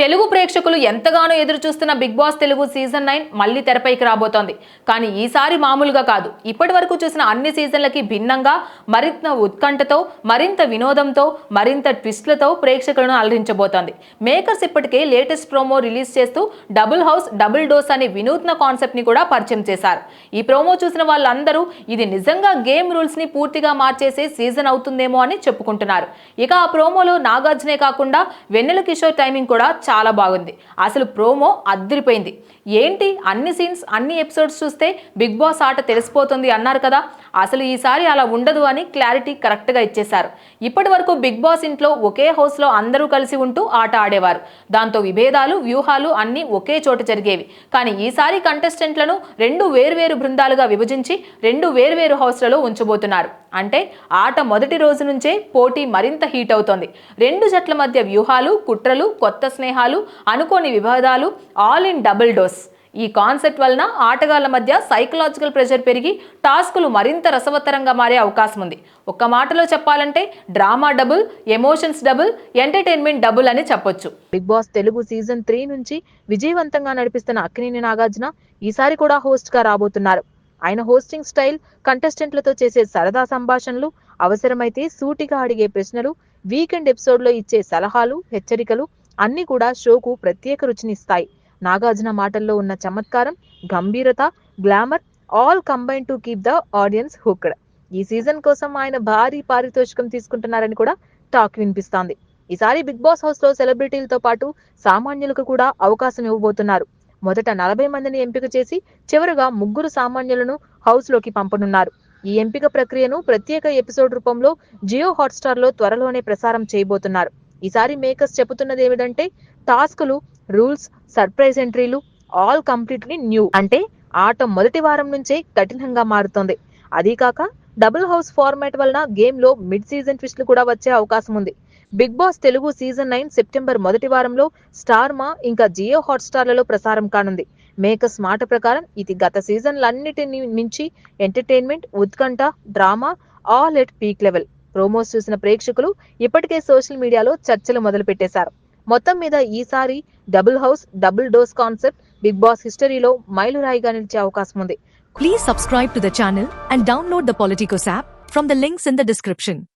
తెలుగు ప్రేక్షకులు ఎంతగానో ఎదురు చూస్తున్న Bigg Boss Telugu season nine మళ్ళీ తెరపైకి రాబోతోంది. కానీ ఈసారి మామూలుగా కాదు. ఇప్పటి వరకు చూసిన అన్ని సీజన్లకి భిన్నంగా మరింత ఉత్కంఠతో మరింత వినోదంతో మరింత ట్విస్ట్లతో ప్రేక్షకులను అలరించబోతోంది. మేకర్స్ ఇప్పటికే లేటెస్ట్ ప్రోమో రిలీజ్ చేస్తూ డబుల్ హౌస్ డబుల్ డోస్ అనే వినూత్న కాన్సెప్ట్ని కూడా పరిచయం చేశారు. ఈ ప్రోమో చూసిన వాళ్ళందరూ ఇది నిజంగా గేమ్ రూల్స్ని పూర్తిగా మార్చేసే సీజన్ అవుతుందేమో అని చెప్పుకుంటున్నారు. ఇక ఆ ప్రోమోలో నాగార్జునే కాకుండా వెన్నెల కిషోర్ టైమింగ్ కూడా చాలా బాగుంది. అసలు ప్రోమో అద్దరిపోయింది. ఏంటి? అన్ని సీన్స్ అన్ని ఎపిసోడ్స్ చూస్తే బిగ్ బాస్ ఆట తెలిసిపోతుంది అన్నారు కదా. అసలు ఈసారి అలా ఉండదు అని క్లారిటీ కరెక్ట్గా ఇచ్చేశారు. ఇప్పటి వరకు బిగ్ బాస్ ఇంట్లో ఒకే హౌస్లో అందరూ కలిసి ఉంటూ ఆట ఆడేవారు. దాంతో విభేదాలు వ్యూహాలు అన్నీ ఒకే చోట జరిగేవి. కానీ ఈసారి కంటెస్టెంట్లను రెండు వేర్వేరు బృందాలుగా విభజించి రెండు వేర్వేరు హౌస్లలో ఉంచబోతున్నారు. అంటే ఆట మొదటి రోజు నుంచే పోటీ మరింత హీట్ అవుతోంది. రెండు జట్ల మధ్య వ్యూహాలు కుట్రలు కొత్త స్నేహాలు అనుకోని విభేదాలు ఆల్ ఇన్ డబుల్ డోస్ ఈ కాన్సెప్ట్ వలన ఆటగాళ్ళ మధ్య సైకలాజికల్ ప్రెషర్ పెరిగి టాస్కులు మరింత రసవత్తరంగా మారే అవకాశం ఉంది. ఒక్క మాటలో చెప్పాలంటే drama double emotions double entertainment double అని చెప్పొచ్చు. Bigg Boss Telugu season three నుంచి విజయవంతంగా నడిపిస్తున్న అక్కినేని నాగార్జున ఈసారి కూడా హోస్ట్గా రాబోతున్నారు. ఆయన హోస్టింగ్ స్టైల్ కంటెస్టెంట్లతో చేసే సరదా సంభాషణలు అవసరమైతే సూటిగా అడిగే ప్రశ్నలు వీకెండ్ ఎపిసోడ్లో ఇచ్చే సలహాలు హెచ్చరికలు అన్ని కూడా షోకు ప్రత్యేక రుచినిస్తాయి. నాగార్జున మాటల్లో ఉన్న చమత్కారం గంభీరత glamour all combine to keep the audience hooked. ఈ సీజన్ కోసం ఆయన భారీ పారితోషికం తీసుకుంటున్నారని కూడా టాక్ వినిపిస్తోంది. ఈసారి బిగ్ బాస్ హౌస్లో సెలబ్రిటీలతో పాటు సామాన్యులకు కూడా అవకాశం ఇవ్వబోతున్నారు. మొదట నలభై మందిని ఎంపిక చేసి చివరగా ముగ్గురు సామాన్యులను హౌస్లోకి పంపనున్నారు. ఈ ఎంపిక ప్రక్రియను ప్రత్యేక ఎపిసోడ్ రూపంలో జియో హాట్స్టార్లో త్వరలోనే ప్రసారం చేయబోతున్నారు. ఈసారి మేకర్స్ చెబుతున్నది ఏమిటంటే టాస్క్లు రూల్స్ సర్ప్రైజ్ ఎంట్రీలు ఆల్ కంప్లీట్లీ న్యూ. అంటే ఆట మొదటి వారం నుంచే కఠినంగా మారుతోంది. అదీ కాక డబుల్ హౌస్ ఫార్మాట్ వలన గేమ్లో మిడ్ సీజన్ ట్విస్ట్లు కూడా వచ్చే అవకాశం ఉంది Bigg Boss Telugu season nine September మొదటి వారంలో స్టార్ మా ఇంకా జియో హాట్స్టార్లలో ప్రసారం కానుంది. మేకర్స్ మాట ప్రకారం ఇది గత సీజన్లన్నిటిని మించి ఎంటర్టైన్మెంట్ ఉత్కంఠ drama all at peak level. Promos చూసిన ప్రేక్షకులు ఇప్పటికే సోషల్ మీడియాలో చర్చలు మొదలు పెట్టేశారు మొత్తం మీద ఈసారి double house double dose concept Bigg Boss హిస్టరీలో మైలురాయిగా నిలిచే అవకాశం ఉంది. Please subscribe to the channel and download the Politicos app from the links in the description